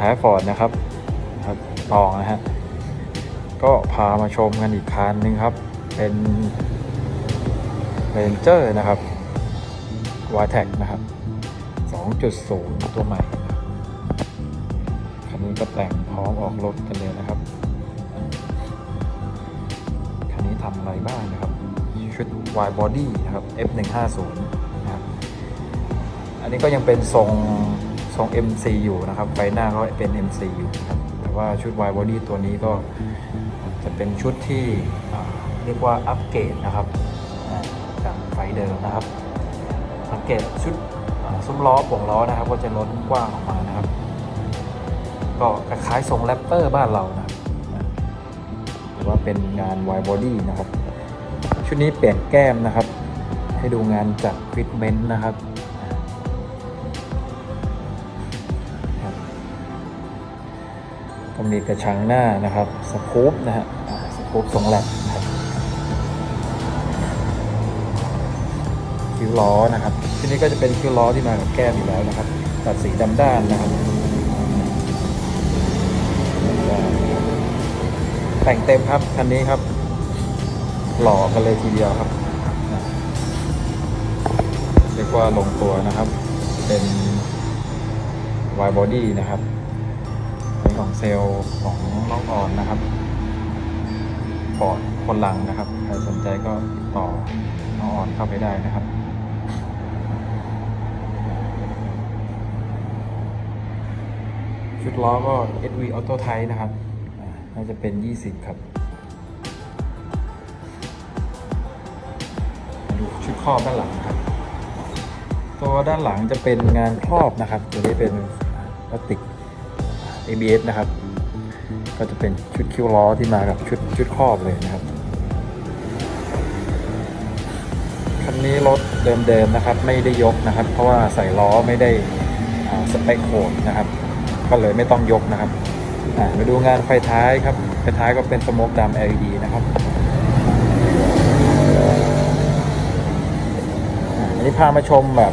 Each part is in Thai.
ท้ายฟอร์ดนะครับตองนะฮะก็พามาชมกันอีกคันนึงครับ เป็นเรนเจอร์นะครับวาแท็กนะครับ 2.0 ตัวใหม่คันนี้ก็แต่งพร้อมออกรถกันเลยนะครับคันนี้ทำอะไรบ้างนะครับ ชุด wide body นะครับ F150 นะครับ อันนี้ก็ยังเป็นทรง ทรง MC อยู่นะครับ ไฟหน้าก็เป็น MC อยู่ครับแต่ว่าชุด wide body ตัวนี้ก็จะเป็นชุดที่เรียกว่าอัปเกรดนะครับจากไฟเดิมนะครับ สังเกตชุดซุ้มล้อป่งล้อนะครับ ก็จะล้นกว้างออกมานะครับ ก็คล้ายๆทรงแรปเปอร์บ้านเรานะครับอ่าหรือว่าเป็นงาน wide body นะครับ ชุดนี้เปลี่ยนแก้มนะครับ ให้ดูงานจากฟิตเมนต์นะครับ ก็มีกระชังหน้านะครับสกู๊ปนะฮะสกู๊ปทรงแลบครับคิ้วล้อนะครับชุดนี้ก็จะเป็นคิ้วล้อที่มากับแก้มอยู่แล้วนะครับ ตัดสีดำด้านนะครับ แต่งเต็มครับคันนี้ครับ หล่อกันเลยทีเดียวครับเรียกว่าลงตัวนะครับ เป็นวายบอดี้นะครับ ของเซลล์ของน้องออนนะครับฟอร์ดคนหลังนะครับ ใครสนใจก็ติดต่อน้องออนเข้าไปได้นะครับชุดล้อก็ SV Auto Type นะครับอ่าน่าจะเป็น 20 ครับ ดูชุดครอบด้านหลังครับ ตัวด้านหลังจะเป็นงานครอบนะครับ ตัวนี้เป็นพลาสติก ABS นะครับ ก็จะเป็นชุดคิ้วล้อที่มากับชุดชุดครอบเลยนะครับ คันนี้รถเดิมๆนะครับ ไม่ได้ยกนะครับ เพราะว่าใส่ล้อไม่ได้สเปคโหดนะครับ ก็เลยไม่ต้องยกนะครับมาดูงานไฟท้ายครับ ไฟท้ายก็เป็นสโมกดำ LED นะครับอันนี้พามาชมแบบ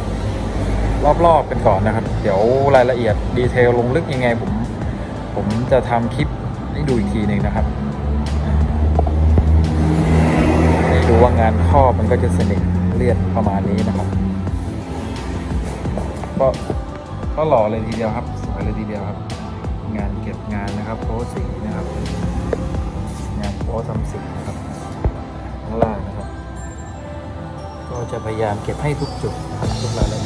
รอบๆกันก่อนนะครับ เดี๋ยวรายละเอียดดีเทลลงลึกยังไงผม ผมจะทำคลิปให้ดูอีกทีหนึ่งนะครับให้ดูว่างานครอบมันก็จะสนิทเรียบประมาณนี้นะครับ ก็ก็หล่อเลยทีเดียวครับสวยเลยทีเดียวครับ งานเก็บงานนะครับโพสสีนะครับ งานโพสทำสีนะครับข้างล่างนะครับ ก็จะพยายามเก็บให้ทุกจุดทุกรายละเ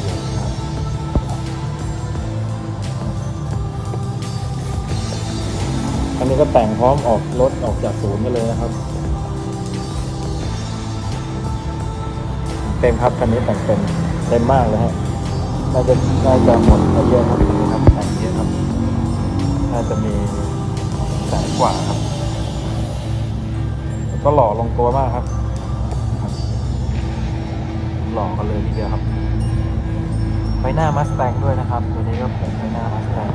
อียด แต่งพร้อมออกรถออกจากศูนย์กันเลยนะครับ เต็มครับคันนี้แต่งเต็มเต็มมากเลยฮะน่าจะน่าจะหมดไปเยอะครับนนี้ครับแต่งเยอะครับ น่าจะมีแสนกว่าครับ ก็หล่อลงตัวมากครับ หล่อกันเลยทีเดียวครับไฟหน้ามัสแตงด้วยนะครับ ตัวนี้ก็เป็นไฟหน้ามัสแตง